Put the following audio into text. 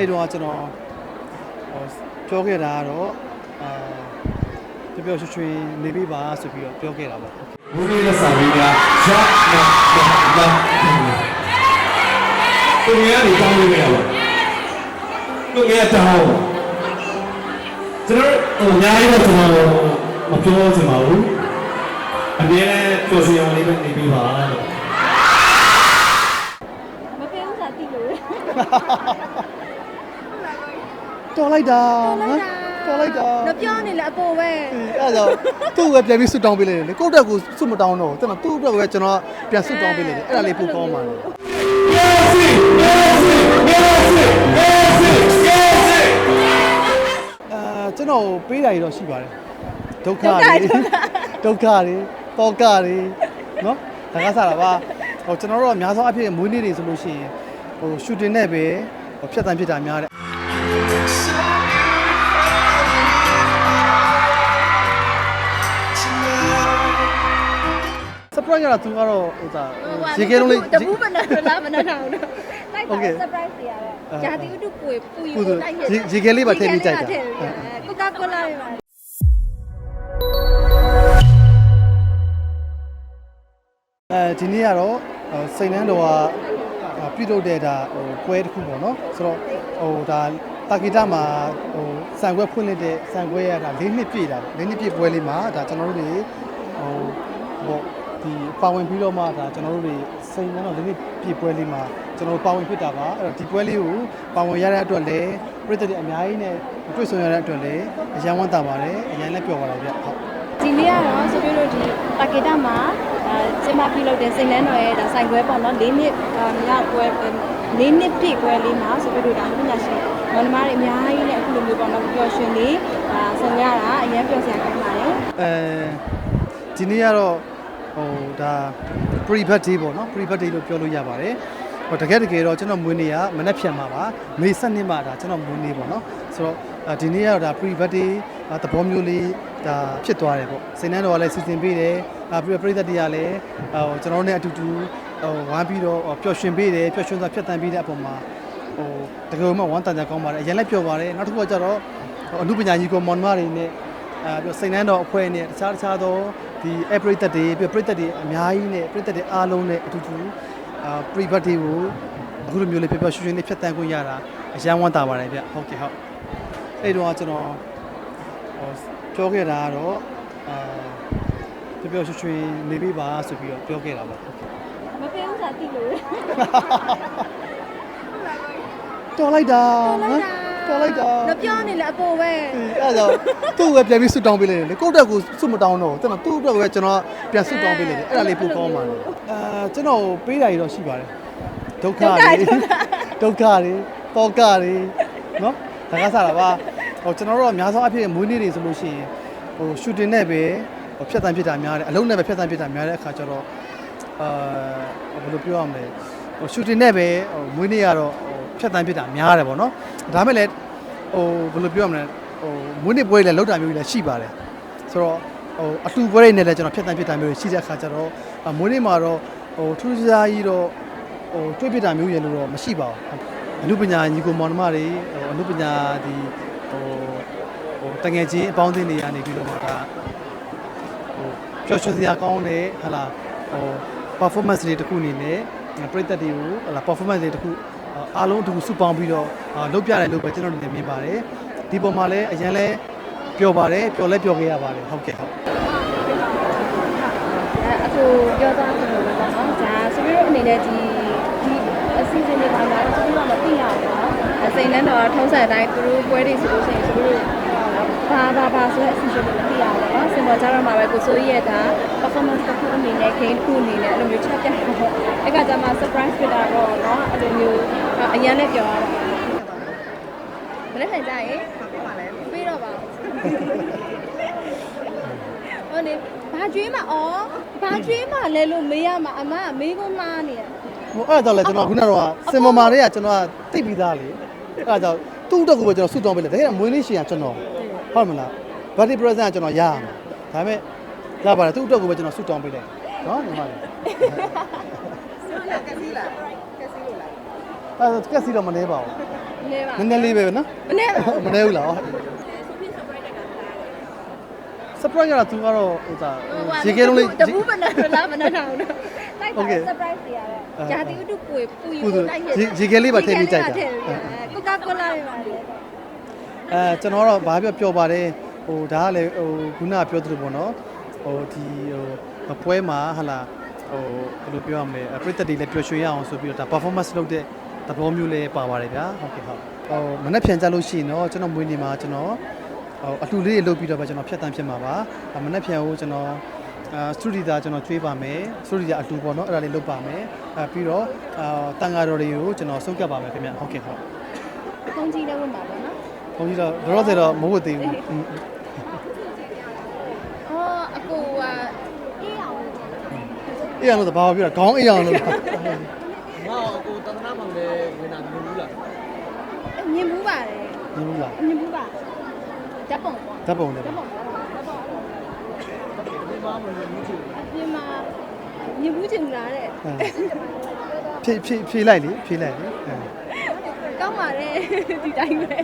အဲ့တော့ကျွန်တော်ဟိုပြောခဲ့တာကတော့အာပျော်ပျော်ရွှင်ရွှင်နေပြီပါဆိုပြီးတော့ပြောခဲ့တာပေါ့ဝိရိယစာလေးကရနာနာကိုငယ်ကနေတောင်းလို့မရပါဘူးကိုငယ်တောင်းကျွန်တော်ဟိုအများကြီးတော့ကျွန်တော်မပြောချင်ပါဘူးအမြဲတမ်းပြောစီအောင်လေးပဲနေပြီးပါလို့မပြောဥစားတိလို့ တော်လိုက်တာနော်တော်လိုက်တာတော့ပြောနေလဲအပေါ်ပဲအဲ့ဒါသူ့ကိုပဲပြန်ပြီးဆွတ်တောင်းပေးလိုက်တယ်လေကိုယ့်အတွက်ကိုဆွတ်မတောင်းတော့ဘူးကျွန်တော်သူ့အတွက်ကိုပဲကျွန်တော်ပြန်ဆွတ်တောင်းပေးလိုက်တယ်အဲ့ဒါလေးပိုကောင်းပါလေ Yes! Yes! Yes! Yes! Yes! အာကျွန်တော်ပေးတာတွေတော့ရှိပါတယ်ဒုက္ခတွေဒုက္ခတွေတောကတွေနော်ဒါကစားတာပါဟိုကျွန်တော်တို့ကအများဆုံးအဖြစ်မွေးနေ့တွေဆိုလို့ရှိရင်ဟိုရှူတင်နဲ့ပဲဟိုဖြတ်တန်းဖြစ်တာများတယ် surprise ကတော့သူကတော့ဟိုဒါရေခဲလုံးလေးတပူးမနာလားမနာတော့လိုက်ပါ Okay. surprise တွေရတော့ဂျာတိဥတုကိုပူယူကုသိုလ်လိုက်ရေရေခဲလေးပါထည့်ပြီးကြိုက်တာ ကိုကာကိုလာတွေပါအဲဒီနေ့ကတော့ဟိုစိန်နှန်းတော်ကဟိုပြုလုပ်တဲ့ဒါဟိုပွဲတစ်ခုပေါ့နော်ဆိုတော့ဟိုဒါတာဂီတာမှာဟိုစံခွဲဖွင့်လိုက်တဲ့စံခွဲရတာ၄နှစ်ပြည့်တာ၄နှစ်ပြည့်ပွဲလေးမှာဒါကျွန်တော်တို့တွေဟိုပေါ့ ဒီပါဝင်ပြီးတော့မှဒါကျွန်တော်တို့တွေစိန်နှန်းတော်၄နှစ်ပြည့်ပွဲလေးမှာကျွန်တော်တို့ပါဝင်ဖြစ်တာပါအဲ့တော့ဒီပွဲလေးကိုပါဝင်ရတဲ့အတွက်လည်းပြည်သက်တွေအများကြီးနဲ့တွေ့ဆုံရတဲ့အတွက်လည်းအရန်ဝမ်းသာပါတယ်အရန်လည်းပျော်ပါတယ်ဗျဟုတ်ဒီနေ့ကတော့ဆိုပြီးတော့ဒီပါကေတာမှာဒါကျင်းပပြုလုပ်တဲ့စိန်လန်းတော်ရဲ့ဒါဆိုင်ခွဲပေါ့နော်၄နှစ်မြောက်ပွဲ၄နှစ်ပြည့်ပွဲလေးမှာဆိုပြီးတော့ဒါပညာရှင်မောင်နှမတွေအများကြီးနဲ့အခုလိုမျိုးပေါ့နော်ပျော်ရွှင်လေးဒါဆောင်ရတာအရင်ပျော်စရာကောင်းပါတယ်အဲဒီနေ့ကတော့ ဟိုဒါ pre birthday ပေါ့နော် pre birthday လို့ပြောလို့ရပါတယ်ဟိုတကယ်တကယ်တော့ကျွန်တော်မွေးနေ့ကမနေ့ဖြန်မှာပါမေ7နှစ်မှာဒါကျွန်တော်မွေးနေ့ပေါ့နော်ဆိုတော့အဲဒီနေ့ကတော့ဒါ pre birthday သဘောမျိုးလေးဒါဖြစ်သွားတယ်ပေါ့စိန်နှန်းတော်ကလည်းစီစဉ်ပေးတယ်အာပြီးတော့ပြည်သက်တွေကလည်းဟိုကျွန်တော်တို့နဲ့အတူတူဟိုဝမ်းပြီးတော့ပျော်ရွှင်ပေးတယ်ပျော်ရွှင်စွာဖြတ်တန်းပေးတဲ့အပေါ်မှာဟိုတကယ်မှဝမ်းတန်ကြကောင်းပါတယ်အရင်လည်းပျော်ပါတယ်နောက်တစ်ခုကကျတော့ဟိုအမှုပညာကြီးကောမောင်မတွေနဲ့အဲပြီးတော့စိန်နှန်းတော်အဖွဲ့နဲ့တခြားတခြားသော ဒီအပရိသတ်တွေပြီးတော့ပရိသတ်တွေအများကြီးနဲ့ပရိသတ်တွေအားလုံးနဲ့အတူတူအာပရိဘတ်တွေကိုအခုလိုမျိုးလေးပြပြရွှင်ရွှင်လေးဖြတ်တန်းခွင့်ရတာအယံဝမ်းသာပါတယ်ဗျဟုတ်ကဲ့ဟုတ်အဲ့တော့ကျွန်တော်ဟိုပြောခဲ့တာကတော့အာပြပြရွှင်ရွှင်နေပြီပါဆိုပြီးတော့ပြောခဲ့တာပါဟုတ်ကဲ့မပြောဥစားတိလို့တော်လိုက်တာနော် တော်လိုက်တာတော့ပြောနေလဲအပေါ်ပဲအဲ့ဒါသူ့ကိုပဲပြန်ပြီးဆွတ်တောင်းပေးလိုက်တယ်လေကိုယ့်အတွက်ကိုဆွတ်မတောင်းတော့ဘူးကျွန်တော်သူ့အတွက်ကိုပဲကျွန်တော်ပြန်ဆွတ်တောင်းပေးလိုက်တယ်အဲ့ဒါလေးပိုကောင်းပါတယ်အာကျွန်တော်ပေးတာတွေတော့ရှိပါတယ်ဒုက္ခတွေဒုက္ခတွေတောကတွေနော်ဒါကစားတာပါဟိုကျွန်တော်တို့ကအများဆုံးအဖြစ်မွေးနေ့တွေဆိုလို့ရှိရင်ဟိုရှူတင်နဲ့ပဲဟိုဖြတ်တန်းဖြစ်တာများတယ်အလုံးနဲ့ပဲဖြတ်တန်းဖြစ်တာများတဲ့အခါကျတော့အာဘယ်လိုပြောရမလဲဟိုရှူတင်နဲ့ပဲဟိုမွေးနေ့ကတော့ဟို ဖြတ်တန်းဖြစ်တာများတယ်ပေါ့နော်ဒါမဲ့လည်းဟိုဘယ်လိုပြောရမလဲဟိုမွေးနေ့ပွဲတွေလည်းလောက်တာမျိုးတွေလည်းရှိပါတယ်ဆိုတော့ဟိုအလှပွဲတွေနဲ့လည်းကျွန်တော်ဖြတ်တန်းဖြစ်တာမျိုးတွေရှိတဲ့အခါကျတော့အမွေးနေ့မှာတော့ဟိုထူးခြားကြီးတော့ဟိုတွေ့ဖြစ်တာမျိုးရလို့တော့မရှိပါဘူးအနုပညာညီကိုမောင်နှမတွေဟိုအနုပညာဒီဟိုဟိုတငယ်ချင်းအပေါင်းအသင်းတွေကနေပြီးတော့မှဒါဟိုပျော်ရွှင်စရာကောင်းတဲ့ဟာလာဟို performance တွေတစ်ခုအနေနဲ့ပရိသတ်တွေကိုဟာလာ performance တွေတစ်ခု အားလုံးအတူစုပေါင်းပြီးတော့လုပ်ပြတယ်လို့ပဲကျွန်တော်တို့လည်းမြင်ပါတယ်ဒီပုံမှာလည်းအရင်လဲပျော်ပါတယ်ပျော်လဲပျော်ခဲ့ရပါတယ်ဟုတ်ကဲ့ဟုတ်အဲအခုပြောသားတယ်လို့ပေါ့နော်ဒါဆိုပြီးတော့အနေနဲ့ဒီဒီအစီအစဉ်တွေပါလာတော့ဆိုပြီးတော့မသိရဘူးပေါ့နော်အစိန်လန်းတော့ထုံးစံအတိုင်းသူတို့ပွဲတွေဆိုလို့ရှိရင်ဆိုပြီးတော့ ဘာဘာဘာဆိုတဲ့အစီအစဉ်တွေမသိရဘူးပေါ့နော်စင်ပေါ်ကြတော့မှာပဲကိုစိုးရဲ့က performance တစ်ခုအနေနဲ့ game တစ်ခုအနေနဲ့အဲ့လိုမျိုးချက်ပြတာပေါ့အဲ့ကကြမှာ surprise ဖြစ်တာတော့เนาะအဲ့လိုမျိုးအရင်လည်းပြောရတာမနေ့ကကြရင်ပြီးတော့ပါဟုတ်နေဘာကျွေးမှာဩဘာကျွေးမှာလဲလို့မေးရမှာအမကမေးခွန်းမှားနေတယ် ဟိုအဲ့ဒါကြောင့်လဲကျွန်တော်ခုနကတော့စင်မမာတွေကကျွန်တော်ကသိပြီးသားလေအဲ့ဒါကြောင့်သူ့အတွက်ကိုပဲကျွန်တော်ဆုတောင်းပေးလိုက်တကယ်မွေးနေ့ရှင်ကကျွန်တော် ဟုတ်မလား birthday present ကကျွန်တော်ရရမှာဒါပေမဲ့ရပါတယ်သူ့အတွက်ကိုပဲကျွန်တော်ဆုတောင်းပေးလိုက်နော်ညီမလေးကစီလာကစီလိုလာအဲကက်စီတော့မနေပါဘူးနည်းပါနည်းနည်းလေးပဲနော်မနည်းပါမနေဘူးလား surprise ကတော့သူကတော့ဟိုသာရေခဲလုံးလေးတပူးမနာလားမနာတော့ဘူးလိုက်ပါ Okay. surprise တွေရတော့ဂျာတီဥတုပွေပူယူပူသူလိုက်ရေရေခဲလေးပါထည့်ပြီးကြိုက်တာကိုကာကိုလာတွေပါလေ အဲကျွန်တော်ကတော့ဘာပြောပြောပါတယ်ဟိုဒါကလည်းဟိုခုနကပြောသလိုပေါ့နော်ဟိုဒီဟိုပွဲမှာဟာလာဟိုဘယ်လိုပြောရမလဲပရိသတ်တွေလည်းပျော်ရွှင်ရအောင်ဆိုပြီးတော့ဒါ performance လုပ်တဲ့သဘောမျိုးလေးပါပါတယ်ဗျာဟုတ်ကဲ့ဟုတ်ဟိုမနေ့ပြန်ကြလို့ရှိရင်တော့ကျွန်တော်မွေးနေ့မှာကျွန်တော်ဟိုအလှူလေးတွေလုပ်ပြီးတော့ပဲကျွန်တော်ဖြတ်တန်းဖြစ်မှာပါမနေ့ပြန်ကိုကျွန်တော်အာစတူဒီတာကျွန်တော်ကျွေးပါမယ်စတူဒီတာအတူပေါ့နော်အဲ့ဒါလေးလုပ်ပါမယ်အဲပြီးတော့အာတန်ဃာတော်တွေကိုကျွန်တော်ဆုံးကပ်ပါမယ်ခင်ဗျဟုတ်ကဲ့ဟုတ်ဖုန်းကြီးလည်းဝင်ပါပါနော်ဘုန်း ကြီးတော့တော့တော့တော့မဟုတ်သေးဘူးအော်အကိုကအေးအောင်အေးအောင်လို့တဘာပြောတာခေါင်းအေးအောင်လို့ငါ့ကိုတသနာမှလည်းဝင်တာမလို့လားမြင်ဘူးပါတယ်မင်းဘူးလားမြင်ဘူးပါဓာတ်ပုံပေါ့ဓာတ်ပုံလည်းဓာတ်ပုံဓာတ်ပုံဒီမှာမလို့ဘူးချင်အပြင်မှာမြင်ဘူးချင်လားတဲ့ဖြည့်ဖြည့်ဖြည့်လိုက်လေဖြည့်လိုက်လေအဲကောင်းပါတယ်ဒီတိုင်းပဲ